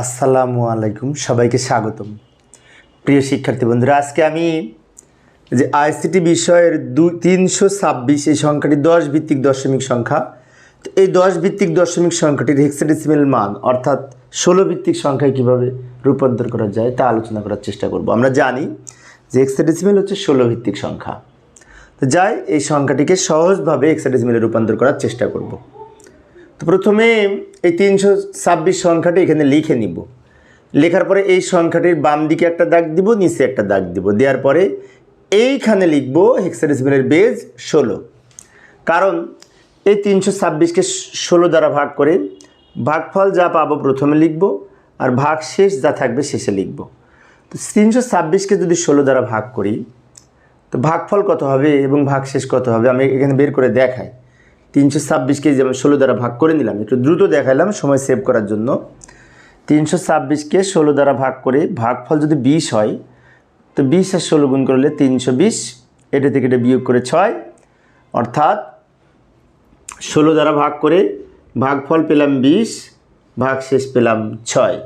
আসসালামু আলাইকুম, সবাইকে স্বাগতম। প্রিয় শিক্ষার্থী বন্ধুরা, আজকে আমি যে আইসিটি বিষয়ের দু তিনশো ছাব্বিশ, এই সংখ্যাটি দশ ভিত্তিক দশমিক সংখ্যা, তো এই দশ ভিত্তিক দশমিক সংখ্যাটির হেক্সাডেসিমেল মান, অর্থাৎ ষোলো ভিত্তিক সংখ্যায় কীভাবে রূপান্তর করা যায়, তা আলোচনা করার চেষ্টা করব। আমরা জানি যে হেক্সাডেসিমেল হচ্ছে ষোলো ভিত্তিক সংখ্যা। তো যাই, এই সংখ্যাটিকে সহজভাবে হেক্সাডেসিমেলে রূপান্তর করার চেষ্টা করব। তো প্রথমে এই তিনশো ছাব্বিশ সংখ্যাটি এখানে লিখে নিব। লেখার পরে এই সংখ্যাটির বাম দিকে একটা দাগ দিব, নিচে একটা দাগ দিব। দেওয়ার পরে এইখানে লিখব হেক্সাডেসিমেলের বেজ ষোলো। কারণ এই তিনশো ছাব্বিশকে ষোলো দ্বারা ভাগ করে ভাগফল যা পাবো প্রথমে লিখব আর ভাগ শেষ যা থাকবে শেষে লিখব। তো তিনশো ছাব্বিশকে যদি ষোলো দ্বারা ভাগ করি, তো ভাগফল কত হবে এবং ভাগ শেষ কত হবে আমি এখানে বের করে দেখাই। তিনশো ছাব্বিশকে যেমন ষোলো দ্বারা ভাগ করে নিলাম। একটু দ্রুত দেখালাম সময় সেভ করার জন্য। তিনশো ছাব্বিশকে ষোলো দ্বারা ভাগ করে ভাগফল যদি বিশ হয়, তো বিশ আর ষোলো গুণ করলে তিনশো বিশ, এটা থেকে এটা বিয়োগ করে ছয়। অর্থাৎ ষোলো দ্বারা ভাগ করে ভাগফল পেলাম বিশ ভাগ শেষ পেলাম ছয়।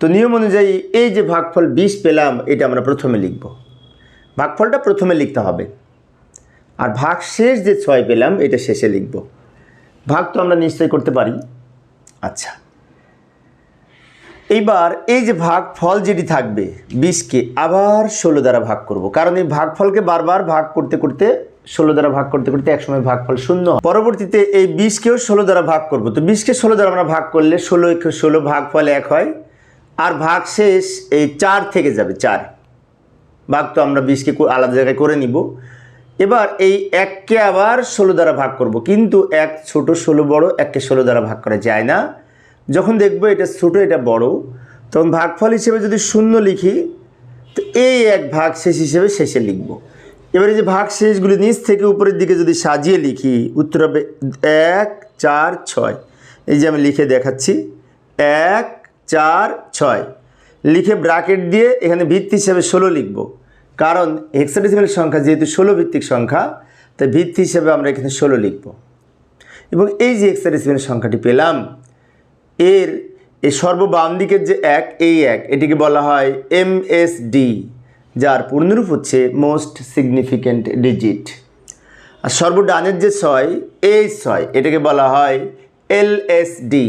তো নিয়ম অনুযায়ী এই যে ভাগফল বিশ পেলাম, এটা আমরা প্রথমে লিখব। ভাগফলটা প্রথমে লিখতে হবে। আর ভাগ শেষ যে ছয় পেলাম, এটা শেষে লিখব। ভাগ তো আমরা নিশ্চয় করতে পারি। আচ্ছা। এইবার এই যে ভাগ ফল যেটি থাকবে, বিশকে আবার ষোলো দ্বারা ভাগ করব। কারণ এই ভাগফলকে বারবার ভাগ করতে করতে, ষোলো দ্বারা ভাগ করতে করতে একসময় ভাগফল শূন্য পরবর্তীতে এই বিশকেও ষোলো দ্বারা ভাগ করব। তো বিশকে ষোলো দ্বারা আমরা ভাগ করলে ষোলো ষোলো ভাগফল এক হয়। আর ভাগ শেষ এই চার থেকে যাবে, চার। ভাগ তো আমরা বিশকে আলাদা জায়গায় করে নিব। এবার এই এককে আবার ষোলো দ্বারা ভাগ করব। কিন্তু এক ছোট ষোলো বড়, এককে ষোলো দ্বারা ভাগ করা যায় না। যখন দেখব এটা ছোট, এটা বড়, তখন ভাগফল হিসেবে যদি শূন্য লিখি, তো এই এক ভাগ শেষ হিসেবে শেষে লিখব। এবারে যে ভাগ শেষগুলি নিচ থেকে উপরের দিকে যদি সাজিয়ে লিখি, উত্তর হবে এক, চার, ছয়। এই যে আমি লিখে দেখাচ্ছি, এক, চার, ছয়। লিখে ব্রাকেট দিয়ে এখানে ভিত্তি হিসেবে ষোলো লিখব। কারণ হেক্সাডেসিমেল সংখ্যা যেহেতু ষোলো ভিত্তিক সংখ্যা, তাই ভিত্তি হিসেবে আমরা এখানে ষোলো লিখব। এবং এই যে হেক্সাডেসিমেল সংখ্যাটি পেলাম, এর এই সর্ববাম দিকের যে এক, এই এক, এটিকে বলা হয় এম এস ডি যার পূর্ণরূপ হচ্ছে মোস্ট সিগনিফিক্যান্ট ডিজিট আর সর্বডানের যে ছয়, এই ছয়, এটাকে বলা হয় এল এস ডি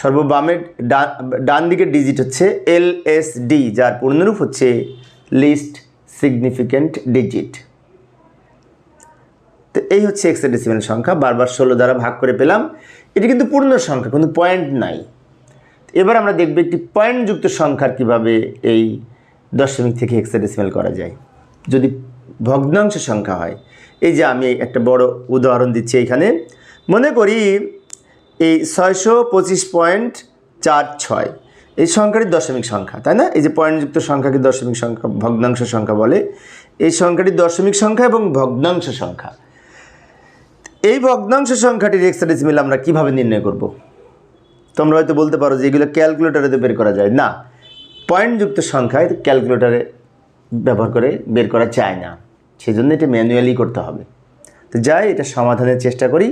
সর্ববামের ডান ডান দিকের ডিজিট হচ্ছে এল এস ডি যার পূর্ণরূপ হচ্ছে লিস্ট সিগনিফিক্যান্ট ডিজিট তো এই হচ্ছে এক্সাডেসিমেল সংখ্যা, বারবার ষোলো দ্বারা ভাগ করে পেলাম। এটি কিন্তু পূর্ণ সংখ্যা কিন্তু পয়েন্ট নাই। এবার আমরা দেখব একটি পয়েন্টযুক্ত সংখ্যার কীভাবে এই দশমিক থেকে হেক্সাডেসিমেল করা যায়। যদি ভগ্নাংশ সংখ্যা হয়, এই যে আমি একটা বড় উদাহরণ দিচ্ছি এখানে। মনে করি এই ছয়শো পঁচিশ পয়েন্ট চার ছয় এই সংখ্যাটি দশমিক সংখ্যা, তাই না? এই যে পয়েন্টযুক্ত সংখ্যাকে দশমিক সংখ্যা, ভগ্নাংশ সংখ্যা বলে, এই সংখ্যাটি দশমিক সংখ্যা এবং ভগ্নাংশ সংখ্যা। এই ভগ্নাংশ সংখ্যাটির হেক্সাডেসিমেল আমরা কীভাবে নির্ণয় করব? তোমরা হয়তো বলতে পারো যে এগুলো ক্যালকুলেটারে বের করা যায়। না, পয়েন্টযুক্ত সংখ্যায় ক্যালকুলেটারে ব্যবহার করে বের করা যায় না। সেজন্য এটা ম্যানুয়ালি করতে হবে। তো যাই, এটা সমাধানের চেষ্টা করি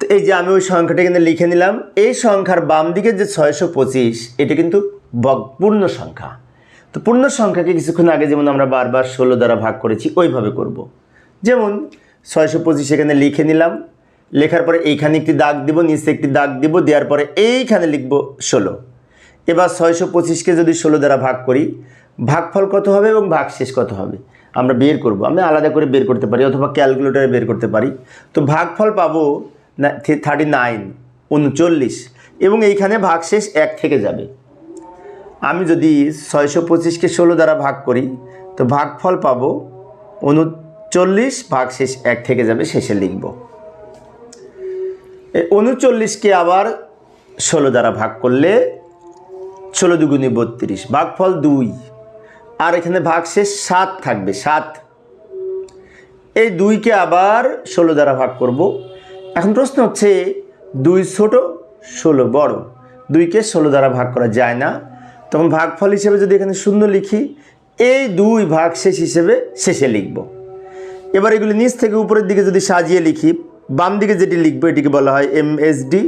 তো এই যে আমি ওই সংখ্যাটা কিন্তু লিখে নিলাম, এই সংখ্যার বাম দিকে যে ছয়শো পঁচিশ, এটা কিন্তু পূর্ণ সংখ্যা। তো পূর্ণ সংখ্যাকে কিছুক্ষণ আগে যেমন আমরা বারবার ষোলো দ্বারা ভাগ করেছি, ওইভাবে করব। যেমন ছয়শো পঁচিশ এখানে লিখে নিলাম, লেখার পরে এইখানে একটি দাগ দিব, নিচে একটি দাগ দিব, দেওয়ার পরে এইখানে লিখব ষোলো। এবার ছয়শো পঁচিশকে যদি ষোলো দ্বারা ভাগ করি, ভাগফল কত হবে এবং ভাগশেষ কত হবে? আমরা বের করব। আমি আলাদা করে বের করতে পারি, অথবা ক্যালকুলেটারে বের করতে পারি। তো ভাগফল পাবো থার্টি নাইন উনচল্লিশ, এবং এইখানে ভাগশেষ এক থেকে যাবে। আমি যদি ছয়শো পঁচিশকে ষোলো দ্বারা ভাগ করি, তো ভাগফল পাবো উনচল্লিশ ভাগশেষ এক থেকে যাবে, শেষে লিখব। উনচল্লিশকে আবার ষোলো দ্বারা ভাগ করলে ষোলো দুগুণে বত্রিশ, ভাগফল দুই, আর এখানে ভাগশেষ সাত থাকবে, সাত। এই দুইকে আবার ষোলো দ্বারা ভাগ করব এখন প্রশ্ন হচ্ছে, দুই ছোট, ষোলো বড়। দুইকে ষোলো দ্বারা ভাগ করা যায় না। তখন ভাগফল হিসেবে যদি এখানে শূন্য লিখি, এই দুই ভাগ শেষ হিসেবে শেষে লিখব। এবার এগুলি নিচ থেকে উপরের দিকে যদি সাজিয়ে লিখি, বাম দিকে যেটি লিখব এটিকে বলা হয় এমএসডি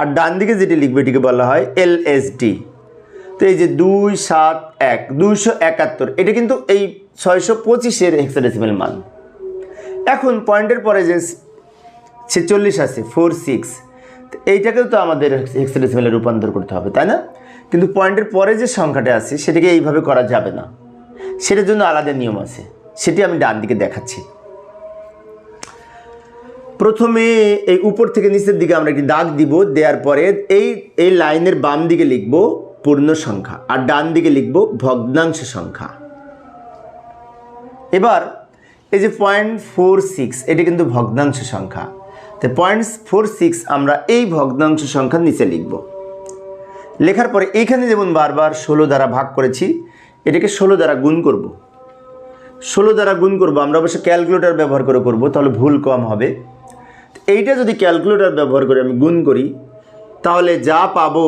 আর ডান দিকে যেটি লিখব এটিকে বলা হয় এলএসডি তো এই যে দুই, সাত, এক, দুইশো একাত্তর, এটা কিন্তু এই ছয়শো পঁচিশের হেক্সাডেসিমেল মান। এখন পয়েন্টের পরে যে ছেচল্লিশ আছে ফোর সিক্স তো এইটাকেও তো আমাদের হেক্সাডেসিমেলে রূপান্তর করতে হবে, তাই না? কিন্তু পয়েন্টের পরে যে সংখ্যাটা আছে, সেটাকে এইভাবে করা যাবে না। সেটার জন্য আলাদা নিয়ম আছে। সেটি আমি ডান দিকে দেখাচ্ছি। প্রথমে এই উপর থেকে নিচের দিকে আমরা একটি দাগ দিব, দেওয়ার পরে এই এই লাইনের বাম দিকে লিখব পূর্ণ সংখ্যা, আর ডান দিকে লিখব ভগ্নাংশ সংখ্যা। এবার এই যে পয়েন্ট ফোর সিক্স এটি কিন্তু ভগ্নাংশ সংখ্যা। তো পয়েন্ট ফোর সিক্স আমরা এই ভগ্নাংশ সংখ্যার নিচে লিখব। লেখার পরে এইখানে যেমন বারবার ষোলো দ্বারা ভাগ করেছি, এটাকে ষোলো দ্বারা গুণ করব। ষোলো দ্বারা গুণ করব, আমরা অবশ্য ক্যালকুলেটর ব্যবহার করে করব, তাহলে ভুল কম হবে। এইটা যদি ক্যালকুলেটর ব্যবহার করে আমি গুণ করি, তাহলে যা পাবো,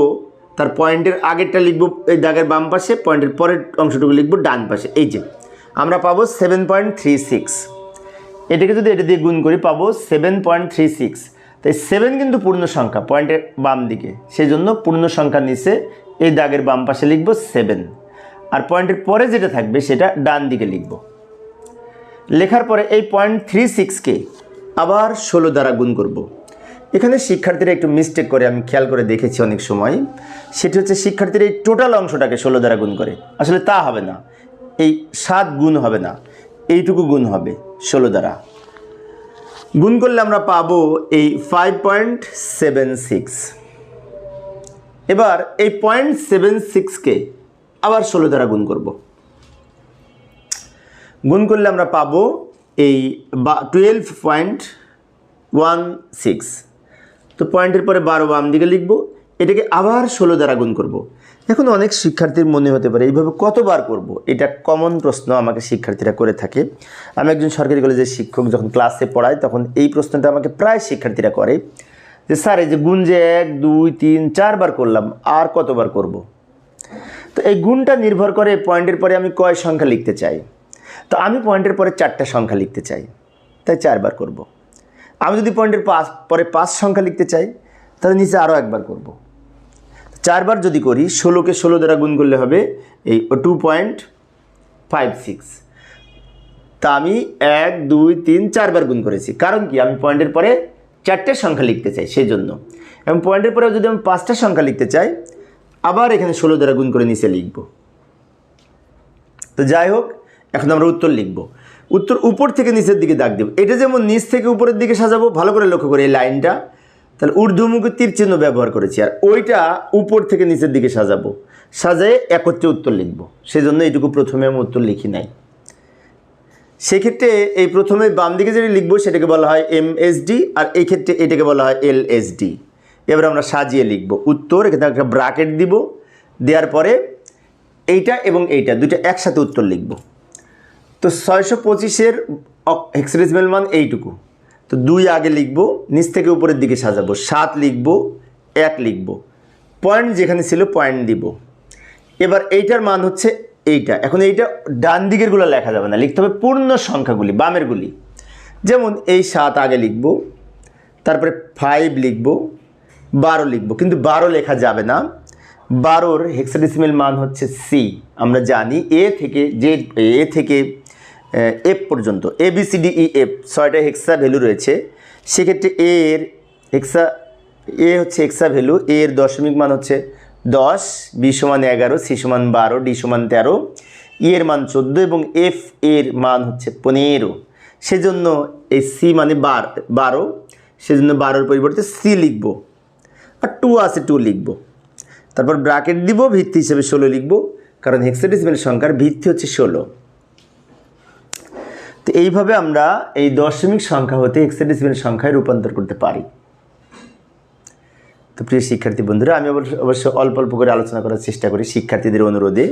তার পয়েন্টের আগেরটা লিখব, এই দাগের বাম পাশে পয়েন্টের পরের অংশটুকু লিখব ডান পাশে, এই যে। আমরা পাবো সেভেন পয়েন্ট থ্রি সিক্স এটাকে যদি এটা দিয়ে গুণ করি, পাবো সেভেন পয়েন্ট থ্রি সিক্স তাই সেভেন কিন্তু পূর্ণ সংখ্যা পয়েন্টের বাম দিকে। সেই জন্য পূর্ণ সংখ্যা নিচে এই দাগের বাম পাশে লিখব সেভেন আর পয়েন্টের পরে যেটা থাকবে, সেটা ডান দিকে লিখব। লেখার পরে এই পয়েন্ট থ্রি সিক্সকে আবার ষোলো দ্বারা গুণ করব। এখানে শিক্ষার্থীরা একটু মিস্টেক করে, আমি খেয়াল করে দেখেছি অনেক সময়। সেটি হচ্ছে শিক্ষার্থীরা এই টোটাল অংশটাকে ষোলো দ্বারা গুণ করে। আসলে তা হবে না। এই সাত গুণ হবে না। এইটুকু গুণ হবে, ষোলো দ্বারা। গুণ করলে আমরা পাবো এই ফাইভ পয়েন্ট সেভেন সিক্স এবার এই পয়েন্ট সেভেন সিক্সকে আবার ষোলো দ্বারা গুণ করব। গুণ করলে আমরা পাবো এই বা টুয়েলভ পয়েন্ট ওয়ান সিক্স তো পয়েন্টের পরে বারো বাম দিকে লিখব, এটাকে আবার ষোলো দ্বারা গুণ করব। এখন অনেক শিক্ষার্থীর মনে হতে পারে, এইভাবে কতবার করব। এটা কমন প্রশ্ন আমাকে শিক্ষার্থীরা করে থাকে আমি একজন সরকারি কলেজের শিক্ষক, যখন ক্লাসে পড়াই তখন এই প্রশ্নটা আমাকে প্রায় শিক্ষার্থীরা করে যে, স্যার, এই যে গুণ যে এক, দুই, তিন, চারবার করলাম, আর কতবার করব। তো এই গুণটা নির্ভর করে পয়েন্টের পরে আমি কয় সংখ্যা লিখতে চাই তো আমি পয়েন্টের পরে চারটা সংখ্যা লিখতে চাই, তাই চারবার করব। আমি যদি পয়েন্টের পাঁচ পরে পাঁচ সংখ্যা লিখতে চাই, তাহলে নিচে আরও একবার করব। চারবার যদি করি, ষোলোকে ষোলো দ্বারা গুণ করলে হবে এই টু পয়েন্ট ফাইভ সিক্স। তা আমি এক, দুই, তিন, চারবার গুণ করেছি। কারণ কি? আমি পয়েন্টের পরে চারটে সংখ্যা লিখতে চাই সেই জন্য এবং পয়েন্টের পরে যদি আমি পাঁচটা সংখ্যা লিখতে চাই, আবার এখানে ষোলো দ্বারা গুণ করে নিচে লিখব। তো যাই হোক, এখন আমরা উত্তর লিখব। উত্তর উপর থেকে নিচের দিকে দাগ দেব। এটা যেমন নিচ থেকে উপরের দিকে সাজাবো, ভালো করে লক্ষ্য করে এই লাইনটা। তাহলে ঊর্ধ্বমুখী তীর চিহ্ন ব্যবহার করেছি আর ওইটা উপর থেকে নিচের দিকে সাজাবো। সাজায়ে একত্রে উত্তর লিখব। সেজন্য এইটুকু প্রথমে আমি উত্তর লিখি নাই। সেক্ষেত্রে এই প্রথমে বাম দিকে যেটা লিখব সেটাকে বলা হয় এমএসডি আর এই ক্ষেত্রে এটাকে বলা হয় এলএসডি এবার আমরা সাজিয়ে লিখব। উত্তর, এখানে একটা ব্রাকেট দিব। দেওয়ার পরে এইটা এবং এইটা দুটো একসাথে উত্তর লিখব। তো ছয়শো পঁচিশের হেক্সিডেসিমেল মান এইটুকু। তো দুই আগে লিখব, নিচ থেকে উপরের দিকে সাজাবো, সাত লিখব, এক লিখব। পয়েন্ট যেখানে ছিল পয়েন্ট দিব। এবার এইটার মান হচ্ছে এইটা। এখন এইটা ডান দিকেরগুলো লেখা যাবে না, লিখতে হবে পূর্ণ সংখ্যাগুলি, বামেরগুলি। যেমন এই সাত আগে লিখব, তারপরে ফাইভ লিখব, বারো লিখব। কিন্তু বারো লেখা যাবে না। বারোর হেক্সাডেসিমেল মান হচ্ছে সি আমরা জানি এ থেকে, যে এ থেকে এফ পর্যন্ত A B C D E F ছয়টা হেক্সা ভ্যালু রয়েছে, সেক্ষেত্রে এ এর হেক্সা এ হচ্ছে হেক্সা ভ্যালু এ এর দশমিক মান হচ্ছে দশ বি সমান এগারো সি সমান বারো ডি সমান তেরো ই এর মান চোদ্দ এবং এফ এর মান হচ্ছে পনেরো। সেজন্য এই সি মানে বার, বারো, সেজন্য বারোর পরিবর্তে সি লিখব। আর টু আছে টু লিখব। তারপর ব্রাকেট দিব, ভিত্তি হিসেবে ষোলো লিখব, কারণ হেক্সাডেসিমেল সংখ্যার ভিত্তি হচ্ছে ষোলো। তো এইভাবে আমরা এই দশমিক সংখ্যা হতে হেক্সাডেসিমেল সংখ্যায় রূপান্তর করতে পারি। তো প্রিয় শিক্ষার্থী বন্ধুরা, আমি অবশ্য অল্প অল্প করে আলোচনা করার চেষ্টা করি শিক্ষার্থীদের অনুরোধে।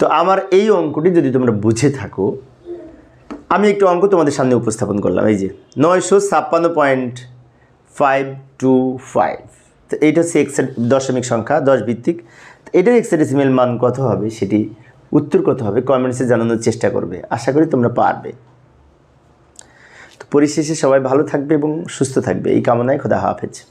তো আমার এই অঙ্কটি যদি তোমরা বুঝে থাকো, আমি একটু অঙ্ক তোমাদের সামনে উপস্থাপন করলাম, এই যে নয়শো ছাপ্পান্ন পয়েন্ট ফাইভ টু ফাইভ। তো এইটা হচ্ছে এক্সের দশমিক সংখ্যা, দশ ভিত্তিক। এটার এক্সেডেসিমেল মান কত হবে সেটি উত্তর কত হবে কমেন্টসে জানানোর চেষ্টা করবে। আশা করি তোমরা পারবে। তো পরিশেষে সবাই ভালো থাকবে এবং সুস্থ থাকবে। এই কামনায় খোদা হাফেজ।